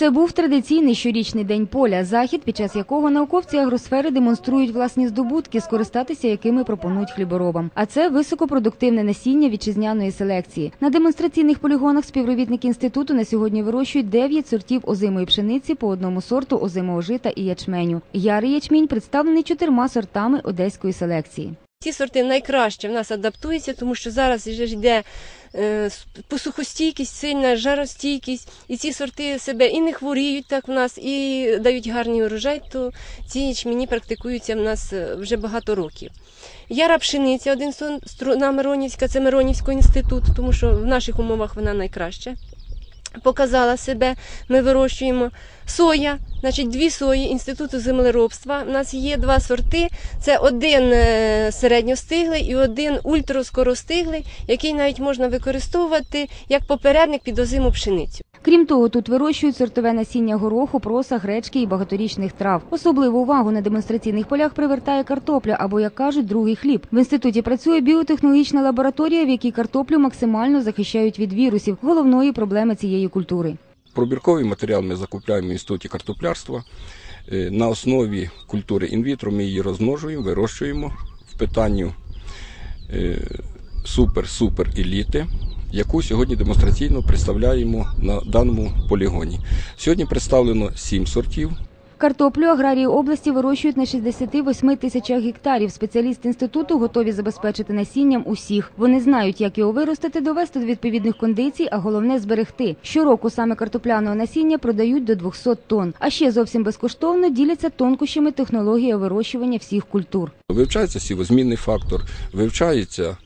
Це був традиційний щорічний день поля, захід, під час якого науковці агросфери демонструють власні здобутки, скористатися якими пропонують хліборобам. А це високопродуктивне насіння вітчизняної селекції. На демонстраційних полігонах співробітники інституту на сьогодні вирощують 9 сортів озимої пшениці по одному сорту озимого жита і ячменю. Ярий ячмінь представлений чотирма сортами одеської селекції. Ці сорти найкраще в нас адаптуються, тому що зараз вже йде е, посухостійкість, сильна жаростійкість, і ці сорти себе і не хворіють так в нас, і дають гарний урожай, то ці ячмені практикуються в нас е, вже багато років. Яра пшениця, один струна Миронівська, це Миронівський інститут, тому що в наших умовах вона найкраща. Показала себе, ми вирощуємо соя, значить дві сої інституту землеробства. У нас є два сорти. Це один е, середньостиглий і один ультраскоростиглий, який навіть можна використовувати як попередник під озиму пшеницю. Крім того, тут вирощують сортове насіння гороху, проса, гречки і багаторічних трав. Особливу увагу на демонстраційних полях привертає картопля або, як кажуть, другий хліб. В інституті працює біотехнологічна лабораторія, в якій картоплю максимально захищають від вірусів, головної проблеми цієї культури. Пробірковий матеріал ми закупляємо в інституті картоплярства. Е, На основі культури інвітро ми її розмножуємо, вирощуємо в питанню супер-супер еліти, яку сьогодні демонстраційно представляємо на даному полігоні. Сьогодні представлено 7 сортів. Картоплю аграрії області вирощують на 68 тисячах гектарів. Спеціалісти інституту готові забезпечити насінням усіх. Вони знають, як його виростити, довести до відповідних кондицій, а головне зберегти. Щороку саме картопляного насіння продають до 200 тонн. А ще зовсім безкоштовно діляться тонкощами технології вирощування всіх культур. Вивчається сівозмінний фактор, вивчається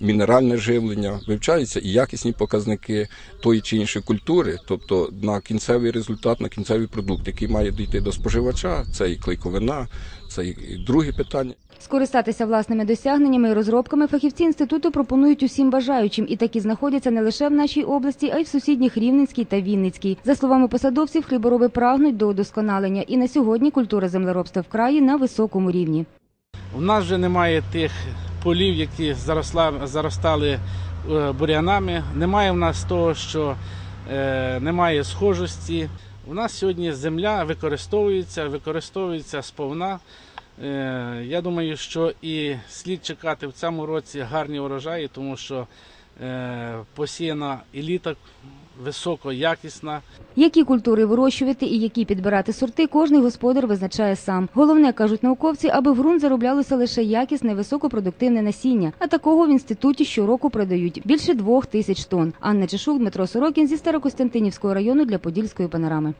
мінеральне живлення, вивчаються і якісні показники тої чи іншої культури, тобто на кінцевий результат, на кінцевий продукт, який має дійти до споживача, це і клейковина, це і друге питання. Скористатися власними досягненнями і розробками фахівці інституту пропонують усім бажаючим, і такі знаходяться не лише в нашій області, а й в сусідніх Рівненській та Вінницькій. За словами посадовців, хлібороби прагнуть до удосконалення, і на сьогодні культура землеробства в краї на високому рівні. У нас вже немає тих полів, які заросла, заростали е, бур'янами. Немає в нас того, що е, немає схожості. У нас сьогодні земля використовується, використовується сповна. Е, я думаю, що і слід чекати в цьому році гарні урожаї, тому що посіяна еліта високо якісна. Які культури вирощувати і які підбирати сорти, кожний господар визначає сам. Головне, кажуть науковці, аби в ґрунт зароблялося лише якісне високопродуктивне насіння. А такого в інституті щороку продають більше двох тисяч тонн. Анна Чешук, Дмитро Сорокін зі Старокостянтинівського району для Подільської панорами.